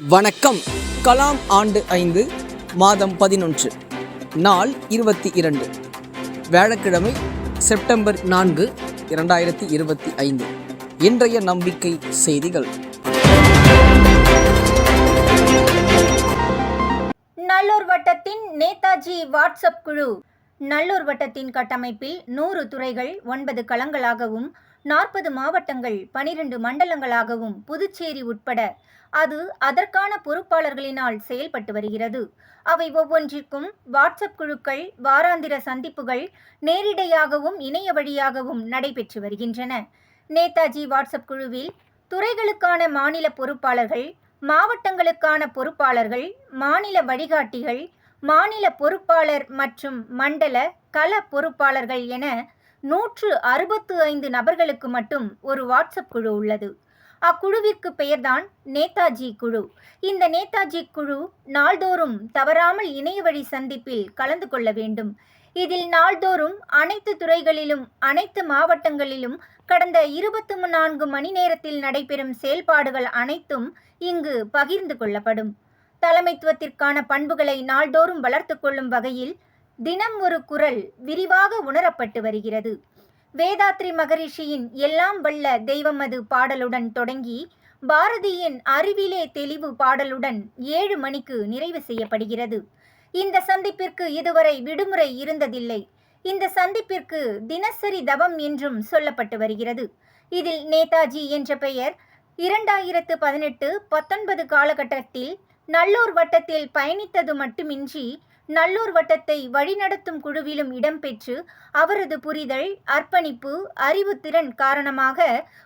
வணக்கம். கலாம் ஆண்டு ஐந்து மாதம் பதினொன்று நாள் இருபத்தி இரண்டு. வியாழக்கிழமை செப்டம்பர் நான்கு இரண்டாயிரத்தி இருபத்தி ஐந்து. இன்றைய நம்பிக்கை செய்திகள். நல்லூர் வட்டத்தின் நேதாஜி வாட்ஸ்அப் குழு. நல்லூர் வட்டத்தின் கட்டமைப்பில் நூறு துறைகள் ஒன்பது களங்களாகவும் நாற்பது மாவட்டங்கள் பனிரெண்டு மண்டலங்களாகவும் புதுச்சேரி உட்பட அது அதற்கான பொறுப்பாளர்களினால் செயல்பட்டு வருகிறது. அவை ஒவ்வொன்றிற்கும் வாட்ஸ்அப் குழுக்கள் வாராந்திர சந்திப்புகள் நேரிடையாகவும் இணைய வழியாகவும் நடைபெற்று வருகின்றன. நேதாஜி வாட்ஸ்அப் குழுவில் துறைகளுக்கான மாநில பொறுப்பாளர்கள் மாவட்டங்களுக்கான பொறுப்பாளர்கள் மாநில வழிகாட்டிகள் மாநில பொறுப்பாளர் மற்றும் மண்டல கள பொறுப்பாளர்கள் என நூற்று அறுபத்து ஐந்து நபர்களுக்கு மட்டும் ஒரு வாட்ஸ்அப் குழு உள்ளது. அக்குழுவிற்கு பெயர்தான் நேதாஜி குழு. இந்த நேதாஜி குழு நாள்தோறும் தவறாமல் இணைய வழி சந்திப்பில் கலந்து கொள்ள வேண்டும். இதில் நாள்தோறும் அனைத்து துறைகளிலும் அனைத்து மாவட்டங்களிலும் கடந்த இருபத்தி நான்கு மணி நேரத்தில் நடைபெறும் செயல்பாடுகள் அனைத்தும் இங்கு பகிர்ந்து கொள்ளப்படும். தலைமைத்துவத்திற்கான பண்புகளை நாள்தோறும் வளர்த்து கொள்ளும் வகையில் தினம் ஒரு குரல் விரிவாக உணரப்பட்டு வருகிறது. வேதாத்ரி மகரிஷியின் எல்லாம் வல்ல தெய்வமது பாடலுடன் தொடங்கி பாரதியின் அறிவிலே தெளிவு பாடலுடன் ஏழு மணிக்கு நிறைவு செய்யப்படுகிறது. இந்த சந்திப்பிற்கு இதுவரை விடுமுறை இருந்ததில்லை. இந்த சந்திப்பிற்கு தினசரி தவம் என்றும் சொல்லப்பட்டு வருகிறது. இதில் நேதாஜி என்ற பெயர் இரண்டாயிரத்து பதினெட்டு பத்தொன்பது காலகட்டத்தில் நல்லூர் வட்டத்தில் பயணித்தது மட்டுமின்றி நல்லூர் வட்டத்தை வழிநடத்தும் குழுவிலும் இடம்பெற்று அவரது புரிதல் அர்ப்பணிப்பு அறிவுத்திறன் காரணமாக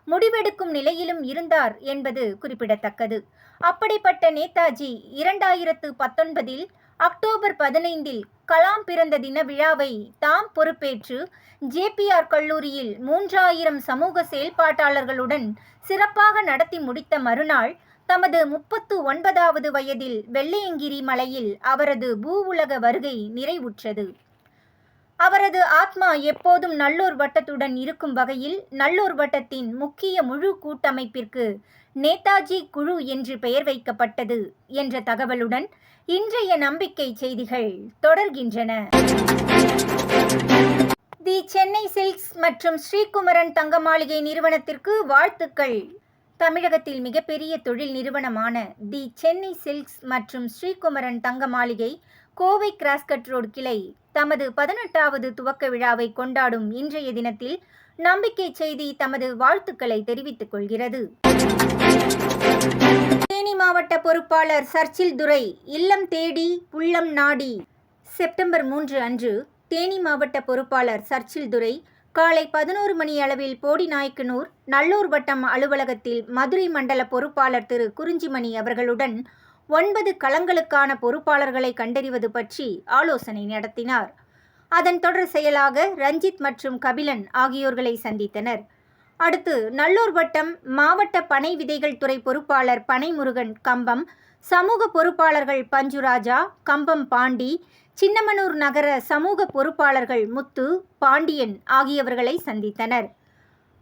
முடிவெடுக்கும் நிலையிலும் இருந்தார் என்பது குறிப்பிடத்தக்கது. அப்படிப்பட்ட நேதாஜி இரண்டாயிரத்து பத்தொன்பதில் அக்டோபர் பதினைந்தில் கலாம் பிறந்த தின விழாவை தாம் பொறுப்பேற்று ஜேபிஆர் கல்லூரியில் மூன்றாயிரம் சமூக செயல்பாட்டாளர்களுடன் சிறப்பாக நடத்தி முடித்த மறுநாள் தமது முப்பத்து ஒன்பதாவது வயதில் வெள்ளையங்கிரி மலையில் அவரது பூ உலக வருகை நிறைவுற்றது. அவரது ஆத்மா எப்போதும் நல்லூர் வட்டத்துடன் இருக்கும் வகையில் நல்லூர் வட்டத்தின் முக்கிய முழு கூட்டமைப்பிற்கு நேதாஜி குழு என்று பெயர் வைக்கப்பட்டது என்ற தகவலுடன் இன்றைய நம்பிக்கை செய்திகள் தொடர்கின்றன. தி சென்னை சில்க்ஸ் மற்றும் ஸ்ரீகுமரன் தங்க மாளிகை நிறுவனத்திற்கு வாழ்த்துக்கள். தமிழகத்தில் மிகப்பெரிய தொழில் நிறுவனமான தி சென்னை சில்க்ஸ் மற்றும் ஸ்ரீகுமரன் தங்க மாளிகை கோவை கிராஸ்கட் ரோடு கிளை தமது பதினெட்டாவது துவக்க விழாவை கொண்டாடும் இன்றைய தினத்தில் நம்பிக்கை செய்தி தமது வாழ்த்துக்களை தெரிவித்துக் கொள்கிறது. தேனி மாவட்ட பொறுப்பாளர் சர்ச்சில் துரை இல்லம் தேடி உள்ளம் நாடி. செப்டம்பர் மூன்று அன்று தேனி மாவட்ட பொறுப்பாளர் சர்ச்சில் துரை காலை பதினோரு மணி அளவில் போடிநாயக்கனூர் நல்லூர் வட்டம் அலுவலகத்தில் மதுரை மண்டல பொறுப்பாளர் திரு குறிஞ்சிமணி அவர்களுடன் ஒன்பது களங்களுக்கான பொறுப்பாளர்களை கண்டறிவது பற்றி ஆலோசனை நடத்தினார். அதன் தொடர் செயலாக ரஞ்சித் மற்றும் கபிலன் ஆகியோர்களை சந்தித்தனர். அடுத்து நல்லூர் வட்டம் மாவட்ட பனை விதைகள் துறை பொறுப்பாளர் பனைமுருகன் கம்பம் சமூக பொறுப்பாளர்கள் பஞ்சுராஜா கம்பம் பாண்டி சின்னமனூர் நகர சமூக பொறுப்பாளர்கள் முத்து பாண்டியன் ஆகியவர்களை சந்தித்தனர்.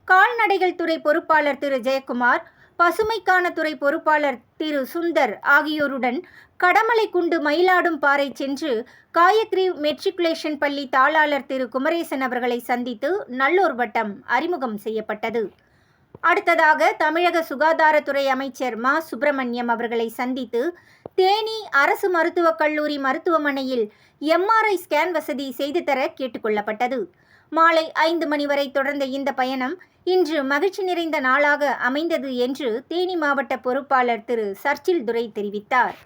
கால்நடைகள் துறை பொறுப்பாளர் திரு. ஜெயக்குமார் பசுமைக்கான துறை பொறுப்பாளர் திரு. சுந்தர் ஆகியோருடன் கடமலை குண்டு மயிலாடும் பாறை சென்று காயத்ரி மெட்ரிகுலேஷன் பள்ளி தாளாளர் திரு. குமரேசன் அவர்களை சந்தித்து நல்லூர் வட்டம் அறிமுகம் செய்யப்பட்டது. அடுத்ததாக தமிழக சுகாதாரத்துறை அமைச்சர் மா. சுப்பிரமணியம் அவர்களை சந்தித்து தேனி அரசு மருத்துவக் கல்லூரி மருத்துவமனையில் எம்ஆர்ஐ ஸ்கேன் வசதி செய்து தர கேட்டுக்கொள்ளப்பட்டது மாலை ஐந்து மணி வரை தொடர்ந்த இந்த பயணம் இன்று மகிழ்ச்சி நிறைந்த நாளாக அமைந்தது என்று தேனி மாவட்ட பொறுப்பாளர் திரு. சர்ச்சில் துரை தெரிவித்தார்.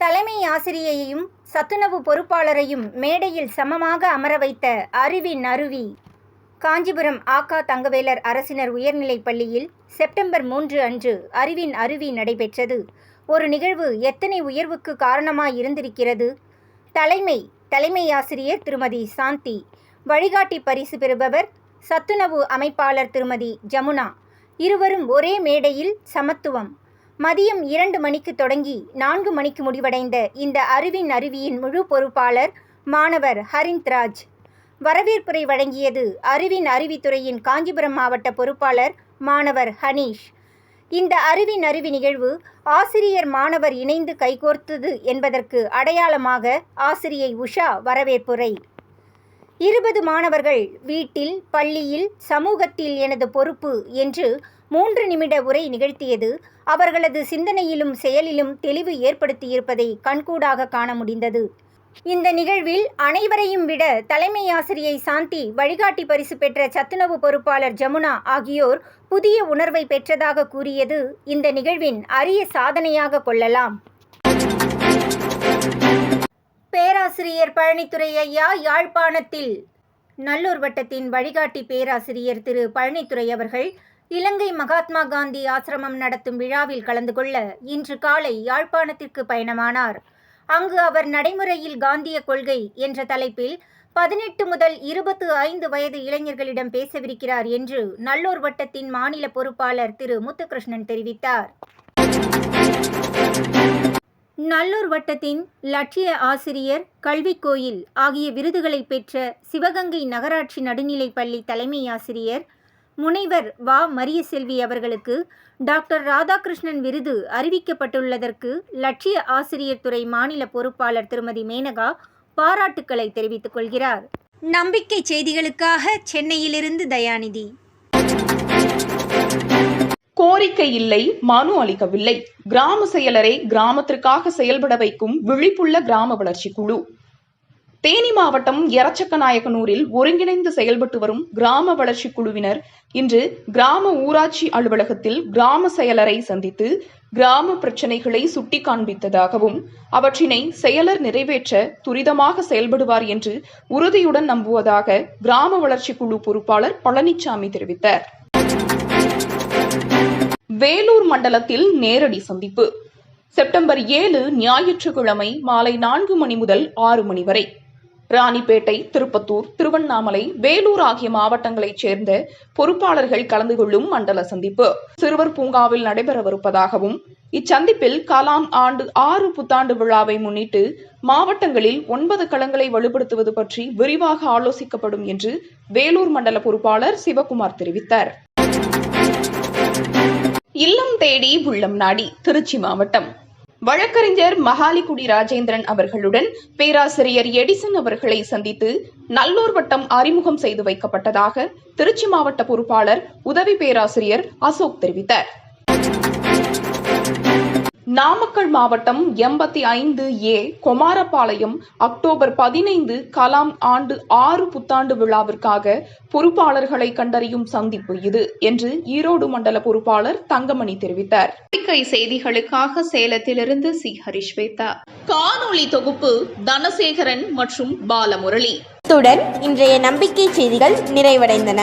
தலைமை ஆசிரியையும் சத்துணவு பொறுப்பாளரையும் மேடையில் சமமாக அமர வைத்த அறிவின் அருவி காஞ்சிபுரம் ஆகா தங்கவேலர் அரசினர் உயர்நிலைப் பள்ளியில் செப்டம்பர் மூன்று அன்று அறிவின் அருவி நடைபெற்றது. ஒரு நிகழ்வு எத்தனை உயர்வுக்கு காரணமாய் இருந்திருக்கிறது? தலைமை தலைமை ஆசிரியர் திருமதி சாந்தி வழிகாட்டி பரிசு பெறுபவர் சத்துணவு அமைப்பாளர் திருமதி ஜமுனா. இருவரும் ஒரே மேடையில் சமத்துவம். மதியம் இரண்டு மணிக்கு தொடங்கி நான்கு மணிக்கு முடிவடைந்த இந்த அறிவின் அருவியின் முழு பொறுப்பாளர் மாணவர் ஹரிந்த்ராஜ். வரவேற்புரை வழங்கியது அறிவின் அறிவித்துறையின் காஞ்சிபுரம் மாவட்ட பொறுப்பாளர் மாணவர் ஹனீஷ். இந்த அறிவின் அறிவி நிகழ்வு ஆசிரியர் மாணவர் இணைந்து கைகோர்த்தது என்பதற்கு அடையாளமாக ஆசிரியை உஷா வரவேற்புரை. இருபது மாணவர்கள் வீட்டில் பள்ளியில் சமூகத்தில் எனது பொறுப்பு என்று மூன்று நிமிட உரை நிகழ்த்தியது அவர்களது சிந்தனையிலும் செயலிலும் தெளிவு ஏற்படுத்தியிருப்பதை கண்கூடாக காண முடிந்தது. இந்த நிகழ்வில் அனைவரையும் விட தலைமை ஆசிரியை சாந்தி வழிகாட்டி பரிசு பெற்ற சத்துணவு பொறுப்பாளர் ஜமுனா ஆகியோர் புதிய உணர்வை பெற்றதாக கூறியது இந்த நிகழ்வின் அரிய சாதனையாக கொள்ளலாம். பேராசிரியர் பழனித்துறை ஐயா யாழ்ப்பாணத்தில் நல்லூர் வட்டத்தின் வழிகாட்டி பேராசிரியர் திரு பழனித்துறை அவர்கள் இலங்கை மகாத்மா காந்தி ஆசிரமம் நடத்தும் விழாவில் கலந்து கொள்ள இன்று காலை யாழ்ப்பாணத்திற்கு பயணமானார். அங்கு அவர் நடைமுறையில் காந்திய கொள்கை என்ற தலைப்பில் பதினெட்டு முதல் இருபத்து ஐந்து வயது இளைஞர்களிடம் பேசவிருக்கிறார் என்று நல்லூர் வட்டத்தின் மாநில பொறுப்பாளர் திரு முத்துகிருஷ்ணன் தெரிவித்தார். நல்லூர் வட்டத்தின் லட்சிய ஆசிரியர் கல்வி கோயில் ஆகிய விருதுகளை பெற்ற சிவகங்கை நகராட்சி நடுநிலைப் பள்ளி தலைமை ஆசிரியர் முனைவர் வா. மரியசெல்வி அவர்களுக்கு டாக்டர் ராதாகிருஷ்ணன் விருது அறிவிக்கப்பட்டுள்ளதற்கு லட்சிய ஆசிரியர் துறை மாநில பொறுப்பாளர் திருமதி மேனகா பாராட்டுக்களை தெரிவித்துக் கொள்கிறார். நம்பிக்கை செய்திகளுக்காக சென்னையிலிருந்து தயாநிதி. கோரிக்கை இல்லை மனு அளிக்கவில்லை. கிராம செயலரை கிராமத்திற்காக செயல்பட வைக்கும் விழிப்புள்ள கிராம வளர்ச்சி குழு. தேனி மாவட்டம் எரச்சக்கநாயக்கனூரில் ஒருங்கிணைந்து செயல்பட்டு வரும் கிராம வளர்ச்சி குழுவினர் இன்று கிராம ஊராட்சி அலுவலகத்தில் கிராம செயலரை சந்தித்து கிராம பிரச்சினைகளை சுட்டி காண்பித்ததாகவும் அவற்றினை செயலர் நிறைவேற்ற துரிதமாக செயல்படுவார் என்று உறுதியுடன் நம்புவதாக கிராம வளர்ச்சி குழு பொறுப்பாளர் பழனிசாமி தெரிவித்தார். வேலூர் மண்டலத்தில் நேரடி சந்திப்பு. செப்டம்பர் ஏழு ஞாயிற்றுக்கிழமை மாலை நான்கு மணி முதல் ஆறு மணி வரை. ராணிப்பேட்டை திருப்பத்தூர் திருவண்ணாமலை வேலூர் ஆகிய மாவட்டங்களைச் சேர்ந்த பொறுப்பாளர்கள் கலந்து கொள்ளும் மண்டல சந்திப்பு. சிறுவர் பூங்காவில் நடைபெறவிருப்பதாகவும் இச்சந்திப்பில் கலாம் ஆண்டு ஆறு புத்தாண்டு விழாவை முன்னிட்டு மாவட்டங்களில் ஒன்பது களங்களை வலுப்படுத்துவது பற்றி விரிவாக ஆலோசிக்கப்படும் என்று வேலூர் மண்டல பொறுப்பாளர் சிவகுமார் தெரிவித்தார். இல்லம் தேடி உள்ளம் நாடி திருச்சி மாவட்டம். வழக்கறிஞர் மகாலிகுடி ராஜேந்திரன் அவர்களுடன் பேராசிரியர் எடிசன் அவர்களை சந்தித்து நல்லூர் வட்டம் அறிமுகம் செய்து வைக்கப்பட்டதாக திருச்சி மாவட்ட பொறுப்பாளர் உதவி பேராசிரியர் அசோக் தெரிவித்தார். நாமக்கல் மாவட்டம் எண்பத்தி ஐந்து ஏ கொமாரபாளையம் அக்டோபர் பதினைந்து கலாம் ஆண்டு ஆறு புத்தாண்டு விழாவிற்காக பொறுப்பாளர்களை கண்டறியும் சந்திப்பு இது என்று ஈரோடு மண்டல பொறுப்பாளர் தங்கமணி தெரிவித்தார். பத்திரிகை செய்திகளுக்காக சேலத்திலிருந்து சி. ஹரிஷ்வேதா காணொளி தொகுப்பு தனசேகரன் மற்றும் பாலமுரளி. இத்துடன் இன்றைய நம்பிக்கை செய்திகள் நிறைவடைந்தன.